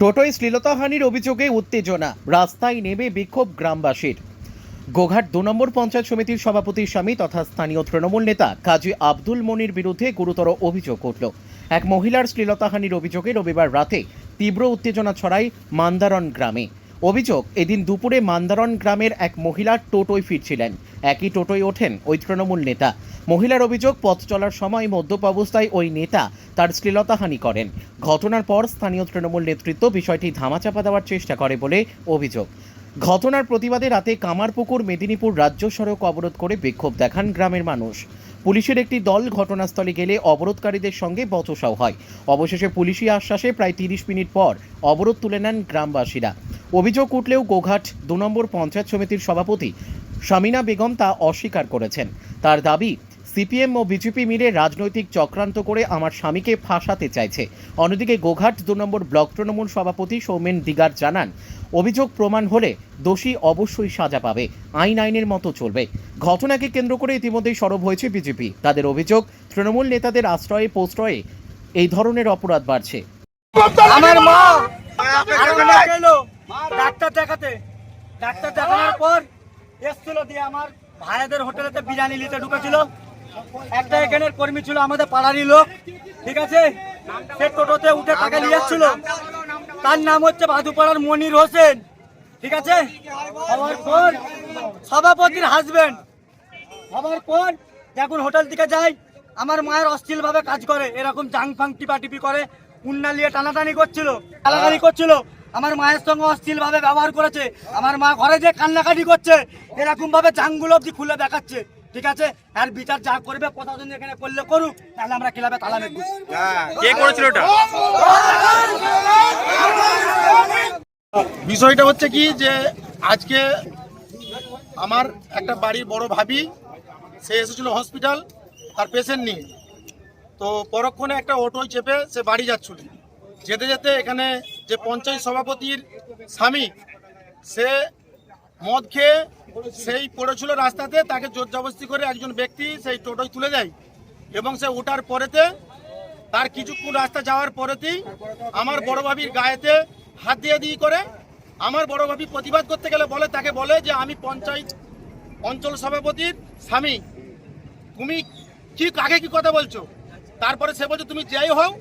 টোটোয় শ্লীলতাহানির অভিযোগে উত্তেজনা। রাস্তায় নেমে বিক্ষোভ গ্রামবাসীর। গোঘাট দু নম্বর পঞ্চায়েত সমিতির সভাপতি স্বামী তথা স্থানীয় তৃণমূল নেতা কাজী আব্দুল মনির বিরুদ্ধে গুরুতর অভিযোগ উঠল। এক মহিলার শ্লীলতাহানির অভিযোগে রবিবার রাতে তীব্র উত্তেজনা ছড়ায় মান্দারন গ্রামে। অভিযোগ, এদিন দুপুরে মান্দারন গ্রামের এক মহিলা টোটোয় ফিরছিলেন। একই টোটোয় ওঠেন ওই তৃণমূল নেতা। মহিলার অভিযোগ, পথ চলার সময় মদ্যপ অবস্থায় ওই নেতা তার শ্লীলতাহানি করেন। ঘটনার পর স্থানীয় তৃণমূল নেতৃত্ব বিষয়টি ধামাচাপা দেওয়ার চেষ্টা করে বলে অভিযোগ। ঘটনার প্রতিবাদে রাতে কামারপুকুর, মেদিনীপুর রাজ্য সড়ক অবরোধ করে বিক্ষোভ দেখান গ্রামের মানুষ। পুলিশের একটি দল ঘটনাস্থলে গেলে অবরোধকারীদের সঙ্গে বচসাও হয়। অবশেষে পুলিশি আশ্বাসে প্রায় তিরিশ মিনিট পর অবরোধ তুলে নেন গ্রামবাসীরা। অভিযোগ উঠলেও গোঘাট দু নম্বর পঞ্চায়েত সমিতির সভাপতি শামিনা বেগম তা অস্বীকার করেছেন। তার দাবি সিপিএম ও বিজেপি মিলে রাজনৈতিক চক্রান্ত করে আমার স্বামীকে ফাঁসাতে চাইছে। অন্যদিকে গোঘাট দু নম্বর ব্লক তৃণমূল সভাপতি সৌমেন দিগার জানান অভিযোগ প্রমাণ হলে দোষী অবশ্যই সাজা পাবে আইন আইনের মতো চলবে। ঘটনাকে কেন্দ্র করে ইতিমধ্যেই সরব হয়েছে বিজেপি। তাদের অভিযোগ তৃণমূল নেতাদের আশ্রয়ে প্রশ্রয়ে এই ধরনের অপরাধ বাড়ছে। আমার মা! ডাক্তার দেখাতে। ডাক্তার দেখানোর পর এসছিল দিয়ে আমার ভাইয়াদের হোটেলেতে বিরিয়ানি নিতে ঢুকেছিল। একটা এখানের কর্মী ছিল আমাদের পাড়ারই লোক ঠিক আছে? সে টোটোতে উঠে টাকা নিয়ে এসছিল তার নাম হচ্ছে ভাদুপাড়ার মনির হোসেন ঠিক আছে? হওয়ার পর সভাপতির হাজবেন্ড হওয়ার পর যখন হোটেল থেকে যাই। আমার মায়ের অশ্লীল ভাবে কাজ করে এরকম জাং ফাং টিপা টিপি করে উন্না নিয়ে টানাটানি করছিল টানাটানি করছিল। আমার মায়ের সঙ্গে অশ্লীল ভাবে ব্যবহার করেছে। আমার মা ঘরে যে কান্নাকাটি করছে এরকম ভাবে জাঙ্গুলো অব্দি খুলে দেখাচ্ছে। ঠিক আছে? আর বিচার যা করবে প্রশাসন এখানে করলে করুক তাহলে আমরা ক্লাবে তালা মেঘবো কে করেছিল ওটা? বিষয়টা হচ্ছে কি যে আজকে আমার একটা বাড়ির বড় ভাবি সে এসেছিল হসপিটাল তার পেশেন্ট নিয়ে। তো পরক্ষণে একটা অটোয় চেপে সে বাড়ি যাচ্ছিল। যেতে যেতে এখানে যে পঞ্চায়েত সভাপতির স্বামী সে মদ খেয়ে সেই পড়েছিল রাস্তাতে, তাকে জোর জবস্তি করে একজন ব্যক্তি সেই টোটোয় তুলে দেয় এবং সে ওঠার পরেতে, তার কিছুক্ষণ রাস্তা যাওয়ার পরেতেই আমার বড় ভাবির গায়েতে হাত দিয়ে দিয়ে করে আমার বড় ভাবি প্রতিবাদ করতে গেলে বলে, তাকে বলে যে, আমি পঞ্চায়েত অঞ্চল সভাপতির স্বামী। তুমি কি কাকে কি কথা বলছো? তারপরে সে বলছে, তুমি যাই হও,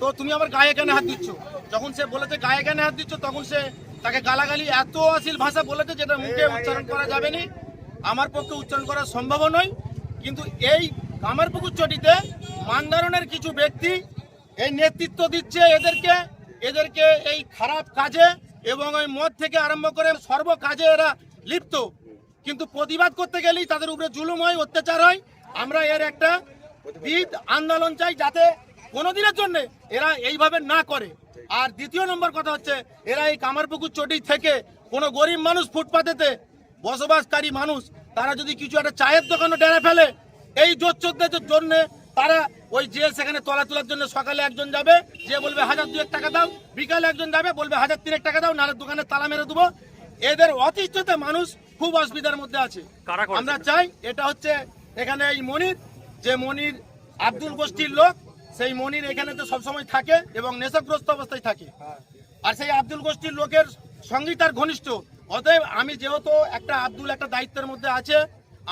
তো তুমি আমার গায়ে কেন হাত দিচ্ছ? যখন সে বলেছে, গায়ে কেন হাত দিচ্ছ? তখন সে তাকে গালাগালি এত অশ্লীল ভাষা বলেছে যেটা মুখে উচ্চারণ করা যাবে না আমার পক্ষে উচ্চারণ করা সম্ভব নয়। কিন্তু এই কামারপুকুর চটিতে মান্দারণের কিছু ব্যক্তি এই নেতৃত্ব দিচ্ছে এদেরকে। এদেরকে এই খারাপ কাজে এবং ওই মদ থেকে আরম্ভ করে সর্ব কাজে এরা লিপ্ত। কিন্তু প্রতিবাদ করতে গেলেই তাদের উপরে জুলুম হয়, অত্যাচার হয়। আমরা এর একটা বিদ আন্দোলন চাই যাতে কোনোদিনের জন্য এরা এইভাবে না করে। আর দ্বিতীয় নম্বর কথা হচ্ছে এরা এই কামারপুকুর চটি থেকে কোনো গরিব মানুষ ফুটপাতেতে বসবাসকারী মানুষ তারা যদি কিছু একটা চায়ের দোকানে ডেরে ফেলে এই জোচ্চোরদের জন্য তারা ওই যে সেখানে তলা তোলার জন্য সকালে একজন যাবে যে বলবে হাজার দুয়েক টাকা দাও। বিকালে একজন যাবে বলবে হাজার তিনেক টাকা দাও নাহলে দোকানে তালা মেরে দেবো। এদের অতিষ্ঠতে মানুষ খুব অসুবিধার মধ্যে আছে। আমরা চাই এটা হচ্ছে এখানে এই মনির যে মনির আব্দুল গোষ্ঠীর লোক সেই মনির এখানে তো সবসময় থাকে এবং নেশাগ্রস্ত অবস্থায় থাকে। আর সেই আব্দুল গোষ্ঠীর লোকের সঙ্গেই তার ঘনিষ্ঠ। অতএব আমি যেহেতু একটা আব্দুল একটা দায়িত্বের মধ্যে আছে,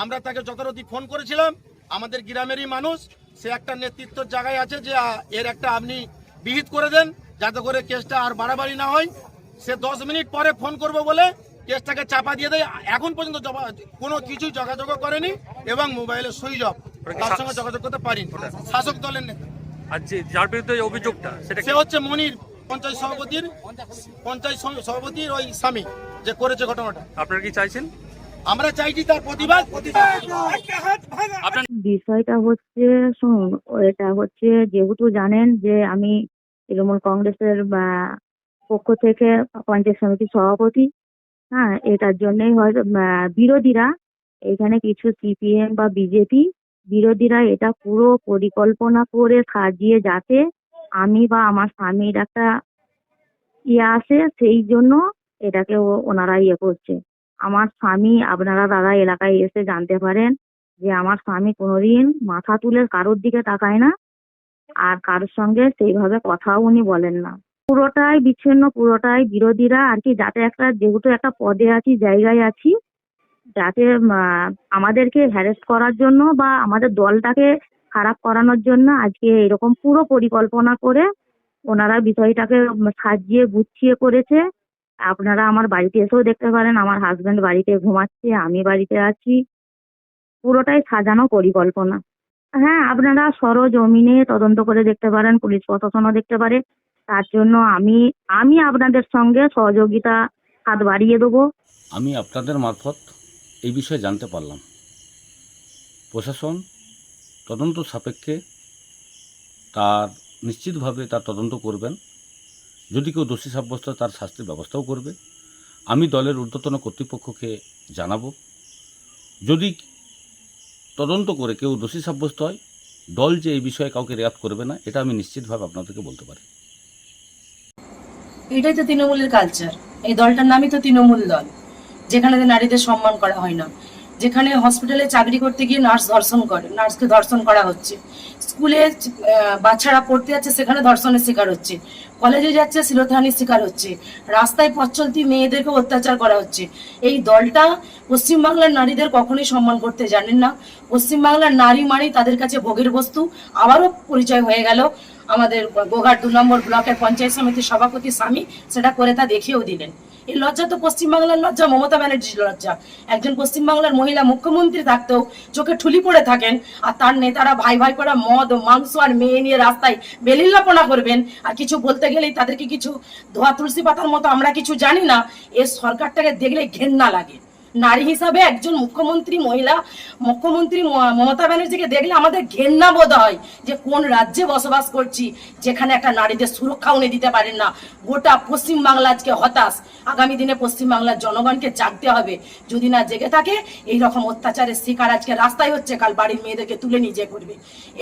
আমরা তাকে যথারতি ফোন করেছিলাম। আমাদের গ্রামেরই মানুষ, সে একটা নেতৃত্বের জায়গায় আছে যে এর একটা আপনি বিহিত করে দেন, যাতে করে কেসটা আর বাড়াবাড়ি না হয়। সে দশ মিনিট পরে ফোন করব বলে কেসটাকে চাপা দিয়ে দেয়। এখন পর্যন্ত কোনো কিছুই যোগাযোগ করেনি এবং মোবাইলে সুইচ অফ। তার সঙ্গে যোগাযোগ করতে পারিনি। শাসক দলের নেতা। আর যে যার বিরুদ্ধে এই অভিযোগটা সেটা সে হচ্ছে মনির পঞ্চায়েত সভাপতির পঞ্চায়েত সভাপতির ওই স্বামী যে করেছে ঘটনাটা। আপনারা কি চাইছেন? আমরা চাইছি তার প্রতিবাদ প্রতিবাদ। আপনার বিষয়টা হচ্ছে শুনুন এটা হচ্ছে যেহেতু জানেন যে আমি তৃণমূল কংগ্রেসের পক্ষ থেকে পঞ্চায়েত সমিতির সভাপতি হ্যাঁ এটার জন্যই হয়তো বিরোধীরা এখানে কিছু সিপিএম বা বিজেপি বিরোধীরা এটা পুরো পরিকল্পনা করে সাজিয়ে যাতে আমি বা আমার স্বামীর একটা ইয়ে আসে, সেই জন্য এটাকে ওনারা ইয়ে করছে। আমার স্বামী, আপনারা দাদা এলাকায় এসে জানতে পারেন যে আমার স্বামী কোনোদিন মাথা তুলে কারোর দিকে তাকায় না আর কারোর সঙ্গে সেইভাবে কথাও উনি বলেন না। পুরোটাই বিচ্ছিন্ন, পুরোটাই বিরোধীরা আর কি, যাতে একটা, যেহেতু একটা পদে আছি, জায়গায় আছি যাতে আমাদেরকে হ্যারেস করার জন্য বা আমাদের দলটাকে খারাপ করানোর জন্য আজকে এরকম পুরো পরিকল্পনা করে ওনারা বিষয়টাকে সাজিয়ে গুছিয়ে করেছে। আপনারা আমার বাড়িতে এসেও দেখতে পারেন, আমার হাজবেন্ড বাড়িতে ঘুমাচ্ছে, আমি বাড়িতে আছি। পুরোটাই সাজানো পরিকল্পনা। হ্যাঁ আপনারা সরজমিনে তদন্ত করে দেখতে পারেন, পুলিশ প্রশাসনও দেখতে পারে। তার জন্য আমি আমি আপনাদের সঙ্গে সহযোগিতা হাত বাড়িয়ে দেবো। আমি আপনাদের মারফত এই বিষয়ে জানতে পারলাম। প্রশাসন তদন্ত সাপেক্ষে তার নিশ্চিতভাবে তার তদন্ত করবেন। যদি কেউ দোষী সাব্যস্ত তার শাস্তির ব্যবস্থাও করবে। আমি দলের ঊর্ধ্বতন কর্তৃপক্ষকে জানাব, যদি তদন্ত করে কেউ দোষী সাব্যস্ত হয়, দল যে এই বিষয়ে কাউকে রেয়াত করবে না, এটা আমি নিশ্চিতভাবে আপনাদেরকে বলতে পারি। এটাই তো তৃণমূলের কালচার এই দলটার নামই তো তৃণমূল দল। যেখানে নারীদের সম্মান করা হয় না। যেখানে হসপিটালে চাকরি করতে গিয়ে নার্স ধর্ষণ করে নার্সকে ধর্ষণ করা হচ্ছে। স্কুলে বাচ্চারা পড়তে যাচ্ছে, সেখানে ধর্ষণের শিকার হচ্ছে। কলেজে যাচ্ছে শিলতাহানির শিকার হচ্ছে। রাস্তায় পথ চলতি মেয়েদেরকে অত্যাচার করা হচ্ছে। এই দলটা পশ্চিমবাংলার নারীদের কখনোই সম্মান করতে জানেন না। পশ্চিমবাংলার নারী মানেই তাদের কাছে ভোগের বস্তু। আবারও পরিচয় হয়ে গেল আমাদের গোঘাট দু নম্বর ব্লকের পঞ্চায়েত সমিতির সভাপতি স্বামী। সেটা করে তা দেখিয়েও দিলেন। এই লজ্জা তো পশ্চিমবাংলার লজ্জা, মমতা ব্যানার্জির লজ্জা। একজন পশ্চিমবাংলার মহিলা মুখ্যমন্ত্রী থাকতেও চোখে ঠুলি পড়ে থাকেন আর তার নেতারা ভাই ভাই করা মদ মাংস আর মেয়ে নিয়ে রাস্তায় বেলিল্লাপনা করবেন। আর কিছু বলতে গেলেই তাদেরকে কিছু ধোয়া তুলসী পাতার মতো আমরা কিছু জানি না এর সরকারটাকে দেখলে ঘেন্না লাগে। নারী হিসাবে একজন মুখ্যমন্ত্রী, মহিলা, মুখ্যমন্ত্রী মমতা ব্যানার্জিকে দেখলে আমাদের ঘেন্না বোধ হয় যে কোন রাজ্যে বসবাস করছি, যেখানে একটা নারীদের সুরক্ষা উনি দিতে পারেন না। গোটা পশ্চিম বাংলা আজকে হতাশ। আগামী দিনে পশ্চিম বাংলার জনগণকে জাগতে হবে। যদি না জেগে থাকে এই রকম অত্যাচারের শিকার আজকে রাস্তায় হচ্ছে, কাল বাড়ির মেয়েদেরকে তুলে নিয়ে করবে।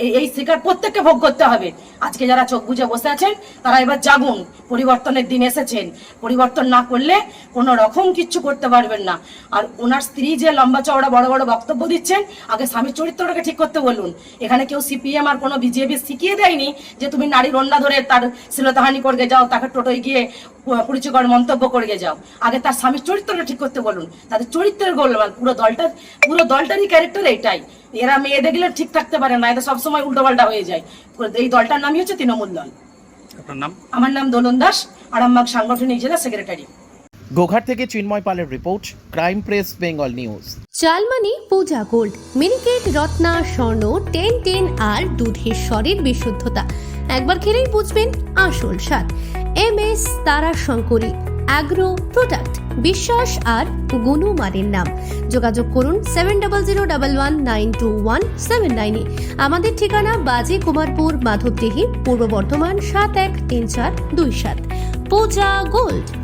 এই এই শিকার প্রত্যেককে ভোগ করতে হবে। আজকে যারা চোখ বুঝে বসে আছেন, তারা এবার জাগুন। পরিবর্তনের দিন এসেছেন। পরিবর্তন না করলে কোনো রকম কিচ্ছু করতে পারবেন না। আর ওনার স্ত্রী যে লম্বা চওড়া বড় বড় বক্তব্য দিচ্ছেন আগে স্বামীর চরিত্রটাকে ঠিক করতে বলুন। এখানে কেউ সিপিএম আর কোনো বিজেপি শিখিয়ে দেয়নি যে তুমি নারীর অন্যা ধরে তার শ্লীলতাহানি করে যাও তাকে টোটোয় গিয়ে পরিচয়কর মন্তব্য করে যাও। আগে তার স্বামীর চরিত্রটা ঠিক করতে বলুন। তাদের চরিত্রের গোলমাল পুরো দলটার পুরো দলটারই ক্যারেক্টার এটাই এরা মেয়ে দেখলে ঠিক থাকতে পারে না এদের সবসময় উল্টোপাল্টা হয়ে যায়। এই দলটার নামই হচ্ছে তৃণমূল দল। নাম? আমার নাম দোলন দাস আরামবাগ সাংগঠনিক জেলা সেক্রেটারি গোঘাট থেকে চিন্ময় পালের report, crime press, Bengal news. চালমানি, Puja gold, Miniket, Ratna, Swarna, ten ten আর দুধের স্বরের বিশুদ্ধতা। একবার খেলেই বুঝবেন আসল স্বাদ। এম এস তারা শঙ্করী অ্যাগ্রো প্রোডাক্ট, বিশ্বাস আর গুণমানের নাম। যোগাযোগ করুন seven double zero double one nine two one seven নাইনে আমাদের ঠিকানা বাজে কুমারপুর, মাধবদেহি, পূর্ব বর্ধমান, সাত এক তিন চার দুই সাত। পূজা গোল্ড।